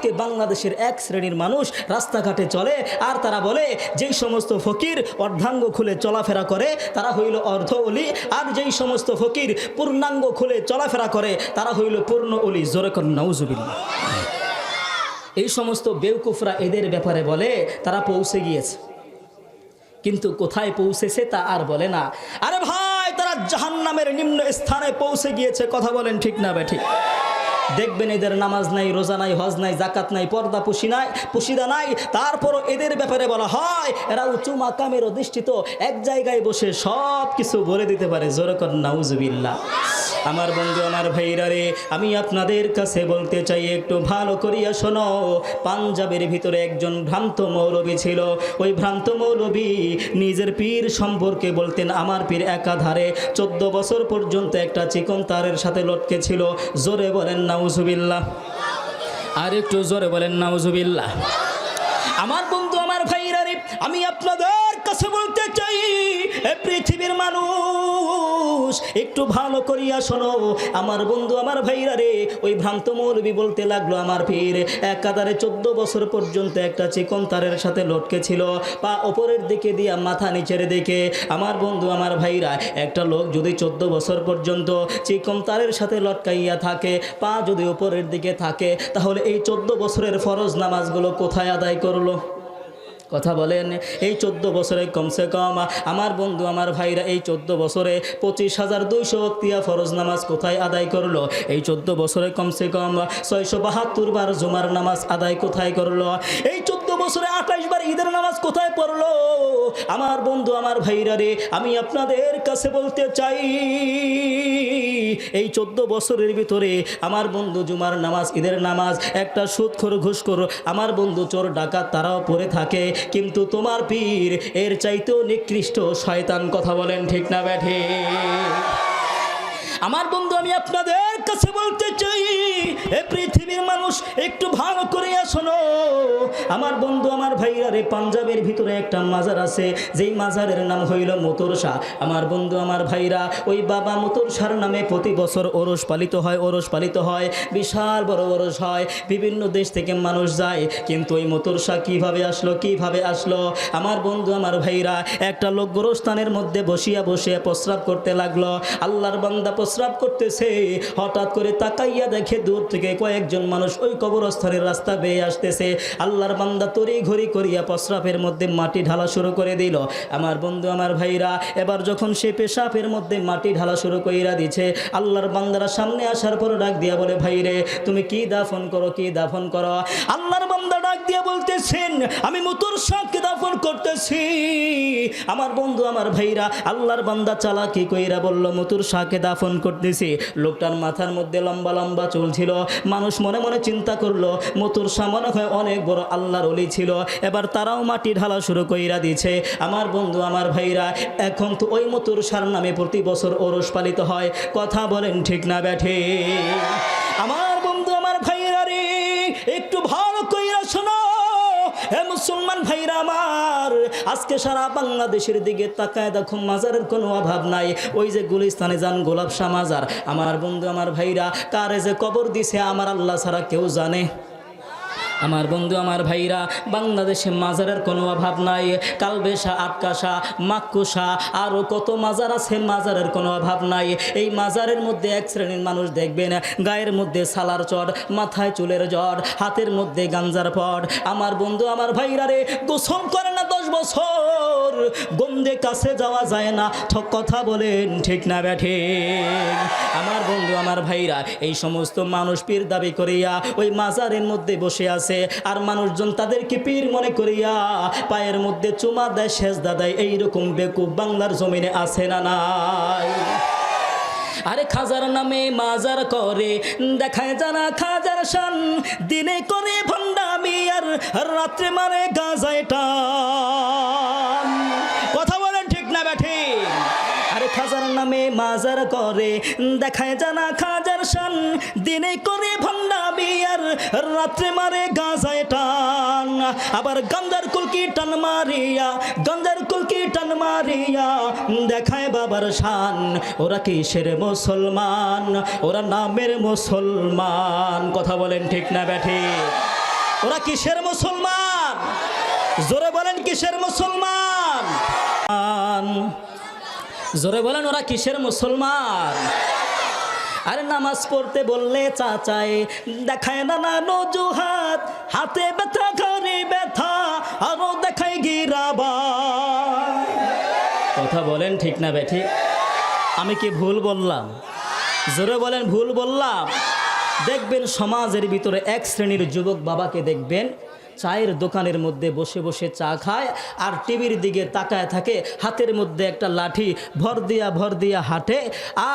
আজকে বাংলাদেশের এক শ্রেণির মানুষ রাস্তাঘাটে চলে, আর তারা বলে, যেই সমস্ত ফকির অর্ধাঙ্গ খুলে চলাফেরা করে, তারা হইল অর্ধ অলি। আর যেই সমস্ত ফকির পূর্ণাঙ্গ খুলে চলাফেরা করে, তারা হইল পূর্ণ অলি। জোরে কর এই সমস্ত বেউকুফরা এদের ব্যাপারে বলে, তারা পৌঁছে গিয়েছে। কিন্তু কোথায় পৌঁছেছে তা আর বলে না। আরে ভাই, তারা জাহান্নামের নিম্ন স্থানে পৌঁছে গিয়েছে। কথা বলেন ঠিক না বে ঠিক। দেখবেন এদের নামাজ নাই, রোজা নাই, হজ নাই জাকাত নাই, পর্দা পুশি নাই, পুশিদা নাই। তারপরও এদের ব্যাপারে বলা হয়, এরা উঁচু মাকামের অধিষ্ঠিত, এক জায়গায় বসে সব কিছু বলে দিতে পারে। জোরকর নাউজবিল্লা আমার বন্ধু, আমার ভাইরা রে, আমি আপনাদের কাছে বলতে চাই, একটু ভালো করিয়া শোনো। পাঞ্জাবের ভিতরে একজন ভ্রান্ত মৌলবী ছিল। ওই ভ্রান্ত মৌলবী নিজের পীর সম্পর্কে বলতেন, আমার পীর একাধারে চোদ্দ বছর পর্যন্ত একটা চিকন তারের সাথে লটকে ছিল। জোরে বলেন নাউজুবিল্লাহ। আর একটু জোরে বলেন নাউজুবিল্লাহ। আমার বন্ধু, আমার ভাইরা আমি আপনাদের কাছে বলতে চাই পৃথিবীর মানুষ একটু ভালো করিয়া শোনো। আমার বন্ধু, আমার ভাইরা রে, ওই ভ্রান্ত মৌলবী বলতে লাগল আমার পীর একাধারে চোদ্দ বছর পর্যন্ত একটা চিকন তারের সাথে লটকে ছিল। পা ওপরের দিকে দিয়া মাথা নিচের দিকে। আমার বন্ধু, আমার ভাইরা, একটা লোক যদি চোদ্দ বছর পর্যন্ত চিকন তারের সাথে লটকাইয়া থাকে, পা যদি ওপরের দিকে থাকে, তাহলে এই চোদ্দ বছরের ফরজ নামাজগুলো কোথায় আদায় করল? কথা বলেন, এই চোদ্দ বছরে কমসে কম আমার বন্ধু, আমার ভাইরা এই চোদ্দ বছরে পঁচিশ হাজার দুইশো অক্তিয়া ফরজ নামাজ কোথায় আদায় করল? এই চোদ্দ বছরে কমসে কম ছয়শো বাহাত্তর বার জুমার নামাজ আদায় কোথায় করল? এই চোদ্দ বছরে আঠাশ বার ঈদের নামাজ কোথায় পড়ল? আমার বন্ধু, আমার ভাইরা রে, আমি আপনাদের কাছে বলতে চাই এই চোদ্দ বছরের ভিতরে আমার বন্ধু জুমার নামাজ, ঈদের নামাজ, একটা সুৎখর, ঘুষখোর, আমার বন্ধু চোর, ডাকাত তারাও পড়ে থাকে। কিন্তু তোমার পীর এর চাইতেও নিকৃষ্ট শয়তান, কথা বলেন ঠিক না ব্যাঠে। আমার বন্ধু, আমি আপনাদের কাছে বলতে চাই, এ পৃথিবীর মানুষ, একটু ভালো করে শোনো। আমার বন্ধু, আমার ভাইরা রে, পাঞ্জাবের ভিতরে একটা মাজার আছে, যেই মাজারের নাম হইল মতরসা আমার বন্ধু, আমার ভাইরা, ওই বাবা মতরসার নামে প্রতি বছর ওরস পালিত হয়, ওরস পালিত হয়, বিশাল বড় ওরস হয়, বিভিন্ন দেশ থেকে মানুষ যায়। কিন্তু ওই মতরসা কীভাবে আসলো কীভাবে আসলো? আমার বন্ধু, আমার ভাইরা, একটা লোক গোরস্থানের মধ্যে বসিয়া বসিয়া প্রস্রাব করতে লাগল। আল্লাহর বান্দা প্রস্রাব করতেছে, হঠাৎ করে তাকাইয়া দেখে দূর থেকে কয়েকজন মানুষ ওই কবরস্থানের রাস্তা বেয়ে আসতেছে। আল্লাহর বান্দা তরি ঘড়ি করিয়া প্রস্রাবের মধ্যে মাটি ঢালা শুরু করে দিল। আমার বন্ধু, আমার ভাইরা, এবার যখন সে পেশাবের মধ্যে মাটি ঢালা শুরু কইরা দিছে, আল্লাহর বান্দারা সামনে আসার পর ডাক দিয়া বলে, ভাইরে, তুমি কি দাফন করো, কি দাফন করো? আল্লাহর বান্দা ডাক দিয়া বলতেছেন, আমি মুতুর শাককে দাফন করতেছি। আমার বন্ধু, আমার ভাইরা, আল্লাহর বান্দা চালাকি কইরা বলল, মুতুর শাকে দাফন করতেছি। লোকটার মাথার মধ্যে লম্বা লম্বা চুল ছিল। মানুষ মনে মনে চিন্তা করল, মতুর সামনে হয়ে অনেক বড় আল্লাহর অলি ছিল। এবার তারাও মাটি ঢালা শুরু কইরা দিছে আমার বন্ধু, আমার ভাইরা, এখন তো ওই মতুর সার নামে প্রতি বছর ওরস পালিত হয়। কথা বলেন ঠিক না ব্যাঠে। আমার মুসলমান ভাইরা আমার, আজকে সারা বাংলাদেশের দিকে তাকায় দেখো, মাজারের কোনো অভাব নাই। ওই যে গুলিস্তানে যান গোলাপ শাহ মাজার। আমার বন্ধু, আমার ভাইরা, কারে যে কবর দিছে, আমার আল্লাহ ছাড়া কেউ জানে? আমার বন্ধু, আমার ভাইরা, বাংলাদেশে মাজারের কোনো অভাব নাই। কালবেশা, আটকাশা, মাক্কুশা আরও কত মাজার আছে মাজারের কোনো অভাব নাই। এই মাজারের মধ্যে এক শ্রেণির মানুষ দেখবেন, গায়ের মধ্যে সালার চট, মাথায় চুলের জট, হাতের মধ্যে গাঞ্জার পট। আমার বন্ধু, আমার ভাইরা রে, গোসল করে না দশ বছর? গন্ধে কাছে যাওয়া যায় না। ঠক কথা বলেন, ঠিক না ব্যাঠে আমার বন্ধু, আমার ভাইরা, এই সমস্ত মানুষ পীর দাবি করিয়া ওই মাজারের মধ্যে বসে আছে আর মানুষজন তাদেরকে পীর মনে করিয়া পায়ের মধ্যে চুমা দেয়, সেজদা দেয়, এইরকম বেকুব বাংলার জমিনে আছে না নাই? আরে খাজার নামে মাজার করে, দেখায় যারা খাজার শান। দিনে করে ভণ্ডামি আর রাত্রে মারে গাজায় টান। করে। দেখায় জানা খাজার শান, দিনে করে ভণ্ডামি আর রাত্রে মারে গাঁজায় টান। আবার গঞ্জার কুলকি টান মারিয়া গঞ্জার কুলকি টান মারিয়া, দেখায় বাবার শান, ওরা কিসের মুসলমান? ওরা নামের মুসলমান। কথা বলেন ঠিক না ব্যাঠি? ওরা কিসের মুসলমান? জোরে বলেন কিসের মুসলমান? জোরে বলেন, ওরা কিসের মুসলমান? আরে নামাজ পড়তে বললে চাচাই দেখায় না না নজুহাত, হাতে ব্যথা ঘরে ব্যথা, আরও দেখায় গিরাবা কথা বলেন ঠিক না বে, ঠিক? আমি কি ভুল বললাম? জোরে বলেন, ভুল বললাম। দেখবেন সমাজের ভিতরে এক শ্রেণির যুবক বাবাকে দেখবেন চায়ের দোকানের মধ্যে বসে বসে চা খায় আর টিভির দিকে তাকায় থাকে, হাতের মধ্যে একটা লাঠি, ভর দিয়া ভর দিয়া হাঁটে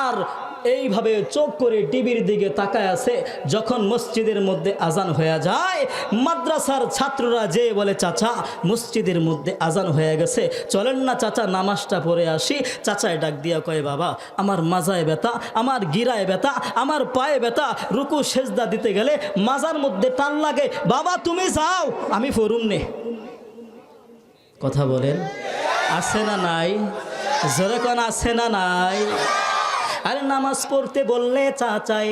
আর এইভাবে চোখ করে টিভির দিকে তাকায় আছে। যখন মসজিদের মধ্যে আজান হয়ে যায়, মাদ্রাসার ছাত্ররা যে বলে, চাচা, মসজিদের মধ্যে আজান হয়ে গেছে। চলেন না চাচা, নামাজটা পড়ে আসি। চাচায় ডাক দিয়া কয়, বাবা, আমার মাজায় ব্যথা, আমার গিরায় ব্যথা, আমার পায়ে ব্যথা। রুকু, সেজদা দিতে গেলে মাজার মধ্যে টান লাগে। বাবা, তুমি যাও, আমি ফরুম নে। কথা বলেন। আছে না নাই? জোরে কোন, আছে না নাই? আরে নামাজ পড়তে বললে চাচাই,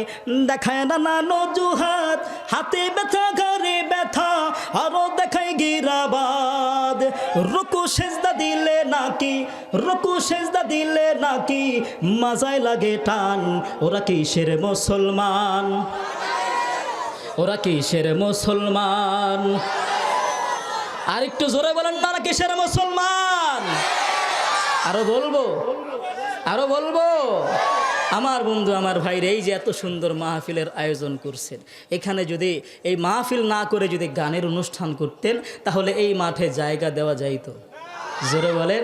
দেখায় না না নজুহাত, হাতে ব্যথা ঘরে ব্যথা, আরও দেখায় গিরাবাদ। রুকু সেজদা দিলে নাকি, রুকু সেজদা দিলে নাকি, মাজায় লাগে টান, ওরা কি কিসের মুসলমান? ওরা কি কিসের মুসলমান? আর একটু জোরে বলেন, তারা কিসের মুসলমান? আরও বলব আরও বলব। আমার বন্ধু, আমার ভাইরে, এই যে এত সুন্দর মাহফিলের আয়োজন করছেন। এখানে যদি এই মাহফিল না করে যদি গানের অনুষ্ঠান করতেন, তাহলে এই মাঠে জায়গা দেওয়া যাইতো। জোরে বলেন।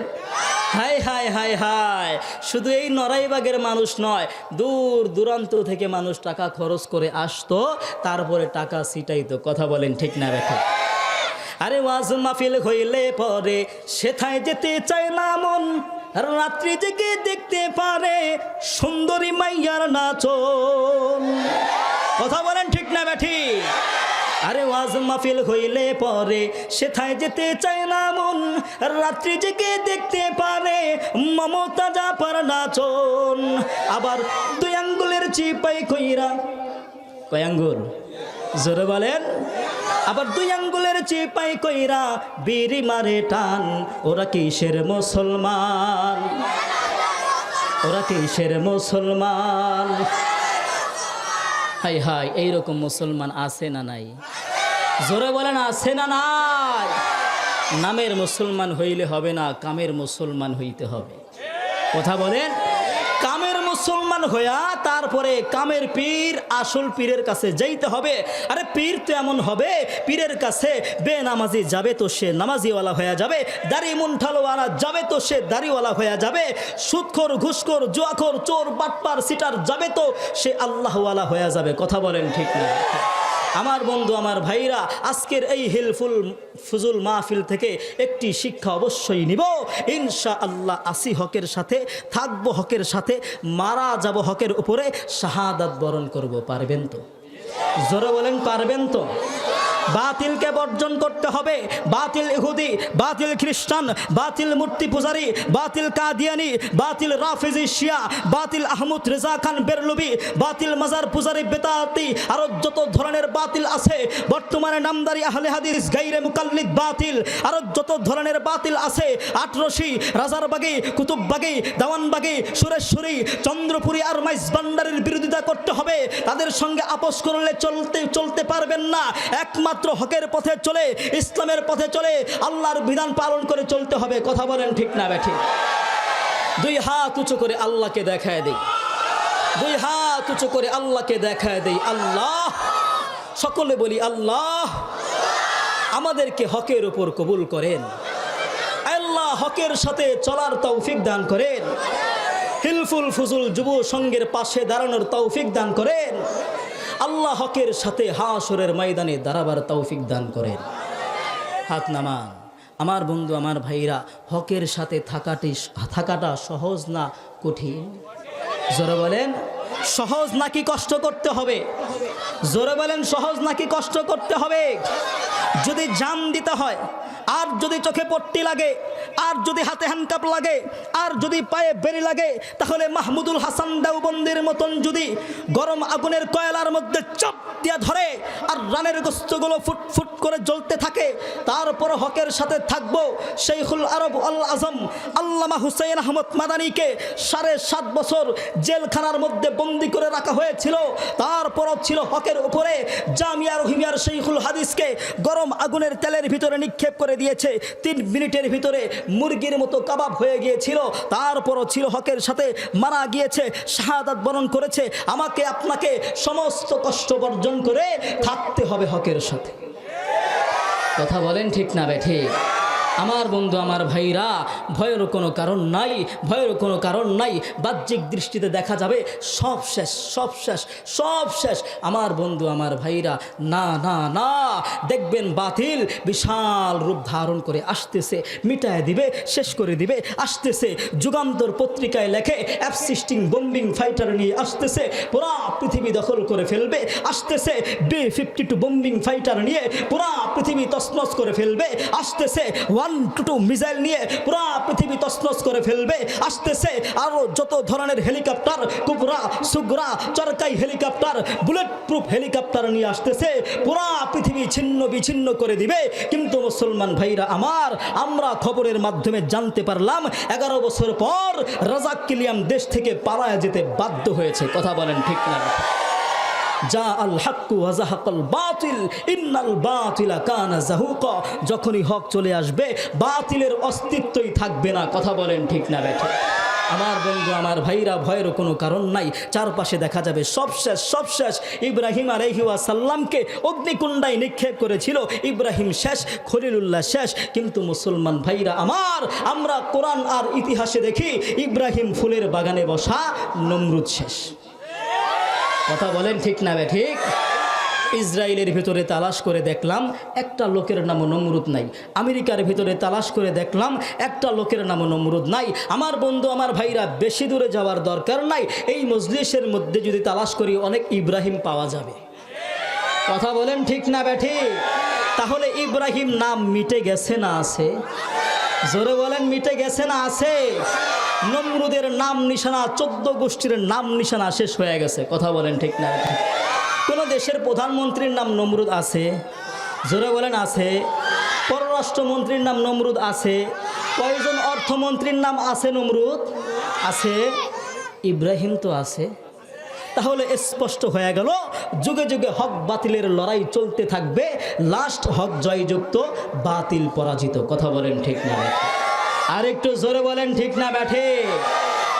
হাই হাই হাই হাই। শুধু এই নড়াইবাগের মানুষ নয়, দূর দূরান্ত থেকে মানুষ টাকা খরচ করে আসতো, তারপরে টাকা ছিটাইতো। কথা বলেন ঠিক না রেখে আরে ওয়াজ মাহফিল হইলে পরে সেথায় যেতে চায় না মন। রাত্রি জেগে দেখতে পারে সুন্দরী মাইয়ার নাচন। কথা বলেন ঠিক না ব্যাঠি? আরে ওয়াজ মাহফিল হইলে পরে সেথায় যেতে চায় না মন। রাত্রি জেগে দেখতে পারে মমতা জাপার নাচন। আবার দুই আঙ্গুলের চিপাই কইরা কয় আঙ্গুল? জোরে বলেন। আবার দুই আঙ্গুলের চিপাই কইরা বিড়ি মারে টান। ওরা কিসের মুসলমান? ওরা কিসের মুসলমান? হাই হাই, এইরকম মুসলমান আছে না নাই? জোরে বলেন, আছে না নাই? নামের মুসলমান হইলে হবে না, কামের মুসলমান হইতে হবে। কথা বলেন? মুসলমান হইয়া তারপরে কামের পীর, আসল পীরের কাছে যাইতে হবে। আরে পীর তো এমন হবে, পীরের কাছে বে নামাজি যাবে তো সে নামাজিওয়ালা হয়ে যাবে, দাড়ি মুন্ঠালোয়ালা যাবে তো সে দাড়িওয়ালা হয়ে যাবে, সুৎখর, ঘুষখোর, জুয়াখোর, চোর, বাটপার, সিটার যাবে তো সে আল্লাহওয়ালা হয়ে যাবে। কথা বলেন ঠিক না? আমার বন্ধু, আমার ভাইরা, আজকের এই হেলফুল ফুজুল মাহফিল থেকে একটি শিক্ষা অবশ্যই নিব। ইনশা আল্লাহ আসি হকের সাথে, থাকব হকের সাথে, মারা যাব হকের উপরে শাহাদাত বরণ করব, পারবেন তো? জোরে বলেন, পারবেন তো? বাতিলকে বর্জন করতে হবে। বাতিল ইহুদি, বাতিল খ্রিস্টান, বাতিল মূর্তি পূজারি, বাতিল কাদিয়ানি, বাতিল রাফিজি শিয়া, বাতিল আহমদ রেজা খান বেরলুবি, বাতিল মাজার পূজারি বেতাতি, আরও যত ধরনের বাতিল আছে, বর্তমানে নামদারি আহলে হাদিস, গাইরে মুকাল্লিদ বাতিল, আরও যত ধরনের বাতিল আছে, আটরশি, রাজারবাগি, কুতুববাগি, দাওয়ানবাগি, সুরেশ্বরী, চন্দ্রপুরী আর মাইজ ভান্ডারের বিরোধিতা করতে হবে। তাদের সঙ্গে আপোষ করলে চলতে চলতে পারবেন না। একমাত্র হকের পথে চলে, ইসলামের পথে চলে, আল্লাহর বিধান পালন করে চলতে হবে, কথা বলেন ঠিক না ব্যাঠি? দুই হাত উঁচু করে আল্লাহকে দেখায় দেই। দুই হাত উঁচু করে আল্লাহকে দেখায় দেই। আল্লাহ, সকলে বলি আল্লাহ, আমাদেরকে হকের উপর কবুল করেন। আল্লাহ হকের সাথে চলার তৌফিক দান করেন। হিলফুল ফুজুল যুব সঙ্গের পাশে দাঁড়ানোর তৌফিক দান করেন। আল্লাহ হকের সাথে হাসরের ময়দানে দাঁড়াবার তৌফিক দান করেন। হাত নামান। আমার বন্ধু, আমার ভাইরা, হকের সাথে থাকাটি থাকাটা সহজ না কঠিন? জোরে বলেন, সহজ নাকি কষ্ট করতে হবে? জোরে বলেন, সহজ নাকি কষ্ট করতে হবে? যদি জান দিতে হয় আর যদি চোখে পট্টি লাগে, আর যদি হাতে হ্যান্ডকাপ লাগে, আর যদি পায়ে বেরি লাগে, তাহলে মাহমুদুল হাসান দেওবন্দির মতন যদি গরম আগুনের কয়লার মধ্যে চপ দিয়া ধরে আর রানের গোস্তগুলো ফুট ফুট করে জ্বলতে থাকে তারপর হকের সাথে থাকব শেখুল আরব আল আজম, আল্লামা হুসাইন আহমদ মাদানিকে সাড়ে সাত বছর জেলখানার মধ্যে বন্দি করে রাখা হয়েছিল। তারপরও ছিল হকের উপরে। জামিয়া রহিমিয়ার শেখুল হাদিসকে গরম আগুনের তেলের ভিতরে নিক্ষেপ করে দিয়েছে। তিন মিনিটের ভিতরে মুরগির মতো কাবাব হয়ে গিয়েছিল। তারপরও ছিল হকের সাথে মারা গিয়েছে, শাহাদাত বরণ করেছে। আমাকে, আপনাকে সমস্ত কষ্ট বর্জন করে থাকতে হবে হকের সাথে। কথা বলেন ঠিক না বে, ঠিক। আমার বন্ধু, আমার ভাইরা ভয়েরও কোনো কারণ নাই ভয়েরও কোনো কারণ নাই, বাহ্যিক দৃষ্টিতে দেখা যাবে, সব শেষ সব শেষ সব শেষ। আমার বন্ধু, আমার ভাইরা, না না না, দেখবেন বাতিল, বিশাল রূপ ধারণ করে আসতেছে, মিটায় দিবে, শেষ করে দিবে, আসতেছে। যুগান্তর পত্রিকায় লেখে, অ্যাপসিস্টিং বোম্বিং ফাইটার নিয়ে আসতেছে, পুরা পৃথিবী দখল করে ফেলবে, আসতেছে। B fifty two bombing fighter নিয়ে পুরা পৃথিবী তছনছ করে ফেলবে, আসতেছে। ওয়ান টু টু মিসাইল নিয়ে পুরা পৃথিবী তছনছ করে ফেলবে। আসতেছে আরও যত ধরনের হেলিকপ্টার, কুবরা, সুগরা, চরকাই হেলিকপ্টার বুলেট প্রুফ হেলিকপ্টার নিয়ে আসতেছে, পুরা পৃথিবী ছিন্ন বিচ্ছিন্ন করে দিবে। কিন্তু মুসলমান ভাইরা আমার, আমরা খবরের মাধ্যমে জানতে পারলাম, এগারো বছর পর রাজাক কিলিয়াম দেশ থেকে পালায় যেতে বাধ্য হয়েছে। কথা বলেন ঠিক না। যা বাতিল যখনই হক চলে আসবে, বাতিলের অস্তিত্বই থাকবে না। কথা বলেন ঠিক না বেঠে আমার বন্ধু, আমার ভাইরা, ভয়ের কোনো কারণ নাই। চারপাশে দেখা যাবে সব শেষ সব শেষ। ইব্রাহিম সাল্লামকে অগ্নিকুণ্ডায় নিক্ষেপ করেছিল। ইব্রাহিম শেষ, খলিলুল্লাহ শেষ। কিন্তু মুসলমান ভাইরা আমার, আমরা কোরআন আর ইতিহাসে দেখি, ইব্রাহিম ফুলের বাগানে বসা নমরুদ শেষ। কথা বলেন ঠিক না বে, ঠিক? ইসরায়েলের ভিতরে তালাশ করে দেখলাম একটা লোকের নাম নমরুদ নাই। আমেরিকার ভিতরে তালাশ করে দেখলাম একটা লোকের নাম নমরুদ নাই। আমার বন্ধু, আমার ভাইরা বেশি দূরে যাওয়ার দরকার নাই। এই মজলিসের মধ্যে যদি তালাশ করি অনেক ইব্রাহিম পাওয়া যাবে। কথা বলেন ঠিক না বে, ঠিক? তাহলে ইব্রাহিম নাম মিটে গেছে না আছে? জোরে বলেন মিটে গেছে না আছে? নমরুদের নাম নিশানা, চোদ্দ গোষ্ঠীর নাম নিশানা শেষ হয়ে গেছে। কথা বলেন ঠিক না? কোন দেশের প্রধানমন্ত্রীর নাম নমরুদ আছে? জোরে বলেন, আছে। পররাষ্ট্রমন্ত্রীর নাম নমরুদ আছে? কয়জন অর্থমন্ত্রীর নাম আছে নমরুদ? আছে? ইব্রাহিম তো আছে। তাহলে স্পষ্ট হয়ে গেল, যুগে যুগে হক বাতিলের লড়াই চলতে থাকবে, লাস্ট হক জয়যুক্ত, বাতিল পরাজিত। কথা বলেন ঠিক না? আর একটু জোরে বলেন ঠিক না ব্যাঠে?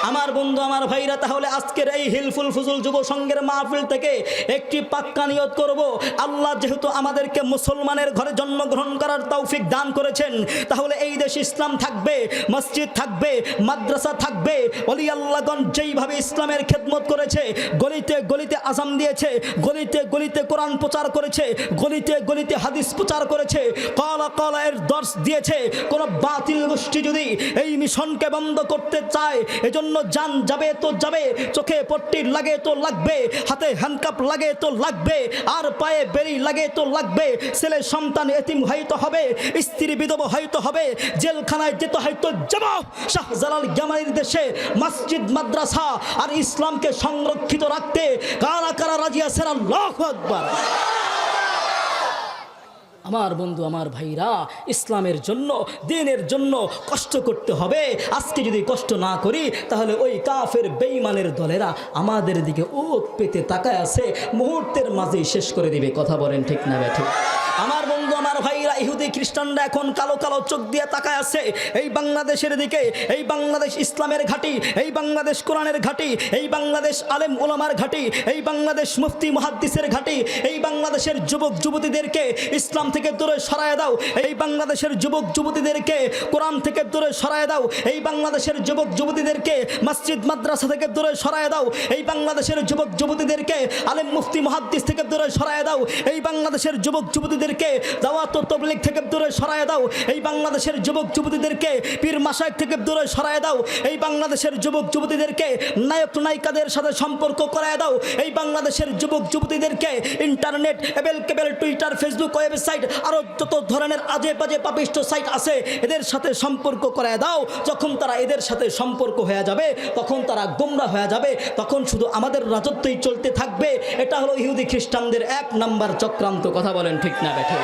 আমার বন্ধু, আমার ভাইরা, তাহলে আজকের এই হিলফুল ফুজুল যুব সংঘের মাহফিল থেকে একটি পাক্কা নিয়ত করব। আল্লাহ যেহেতু আমাদেরকে মুসলমানের ঘরে জন্মগ্রহণ করার তৌফিক দান করেছেন, তাহলে এই দেশ ইসলাম থাকবে, মসজিদ থাকবে, মাদ্রাসা থাকবে। অলি আল্লাহগণ যেইভাবে ইসলামের খেদমত করেছে, গলিতে গলিতে আজাম দিয়েছে, গলিতে গলিতে কোরআন প্রচার করেছে, গলিতে গলিতে হাদিস প্রচার করেছে, কলা কলা এর দর্শ দিয়েছে। কোনো বাতিল গোষ্ঠী যদি এই মিশনকে বন্ধ করতে চায়, এজন্য যান যাবে তো যাবে, চোখে পট্টি লাগে তো লাগবে, হাতে হ্যান্ডকাপ লাগে তো লাগবে, আর পায়ে বেরি লাগে তো লাগবে। ছেলে সন্তান এতিম হয়তো হবে, স্ত্রী বিধব হয়তো হবে, জেলখানায় যেতে হয়তো যাব। শাহজালাল জামানির দেশে মসজিদ, মাদ্রাসা আর ইসলামকে সংরক্ষিত রাখতে কারা কারা রাজিয়া সেরা আল্লাহ আকবার। আমার বন্ধু, আমার ভাইরা, ইসলামের জন্য, দিনের জন্য কষ্ট করতে হবে। আজকে যদি কষ্ট না করি, তাহলে ওই কাফের বেইমানের দলেরা আমাদের দিকে ওত পেতে তাকায় আছে। মুহূর্তের মাঝেই শেষ করে দিবে। কথা বলেন ঠিক না ব্যাঠিক আমার বন্ধু, আমার ভাইরা, ইহুদি খ্রিস্টানরা এখন কালো কালো চোখ দিয়ে তাকায় আছে। এই বাংলাদেশের দিকে, এই বাংলাদেশ ইসলামের ঘাঁটি, এই বাংলাদেশ কোরআনের ঘাঁটি, এই বাংলাদেশ আলেম ওলামার ঘাঁটি, এই বাংলাদেশ মুফতি মুহাদ্দিসের ঘাঁটি, এই বাংলাদেশের যুবক, যুবতীদেরকে ইসলাম থেকে দূরে সরায় দাও। এই বাংলাদেশের যুবক, যুবতীদেরকে কোরআন থেকে দূরে সরায় দাও। এই বাংলাদেশের যুবক, যুবতীদেরকে মসজিদ, মাদ্রাসা থেকে দূরে সরায় দাও। এই বাংলাদেশের যুবক, যুবতীদেরকে আলেম, মুফতি, মুহাদ্দিস থেকে দূরে সরায় দাও। এই বাংলাদেশের যুবক যুবতীদেরকে দাওয়াত তবলিক থেকে দূরে সরায় দাও। এই বাংলাদেশের যুবক যুবতীদেরকে পীর মাসায় থেকে দূরে সরায় দাও। এই বাংলাদেশের যুবক যুবতীদেরকে নায়ক নায়িকাদের সাথে সম্পর্ক করায় দাও। এই বাংলাদেশের যুবক যুবতীদেরকে ইন্টারনেট এবেল কেবেল, টুইটার, ফেসবুক ওয়েবসাইট আরও যত ধরনের আজে বাজে পাপিষ্ট সাইট আছে, এদের সাথে সম্পর্ক করায় দাও। যখন তারা এদের সাথে সম্পর্ক হয়ে যাবে, তখন তারা গোমরা হয়ে যাবে, তখন শুধু আমাদের রাজত্বই চলতে থাকবে। এটা হলো ইহুদি খ্রিস্টানদের এক নাম্বার চক্রান্ত। কথা বলেন ঠিক না? বেঠে।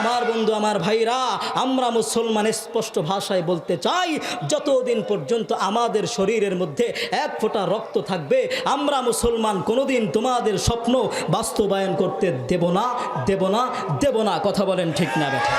আমার বন্ধু, আমার ভাইরা, আমরা মুসলমান স্পষ্ট ভাষায় বলতে চাই, যতদিন পর্যন্ত আমাদের শরীরের মধ্যে এক ফোঁটা রক্ত থাকবে, আমরা মুসলমান কোনোদিন তোমাদের স্বপ্ন বাস্তবায়ন করতে দেব না দেব না দেব না। কথা বলেন ঠিক না বেঠা।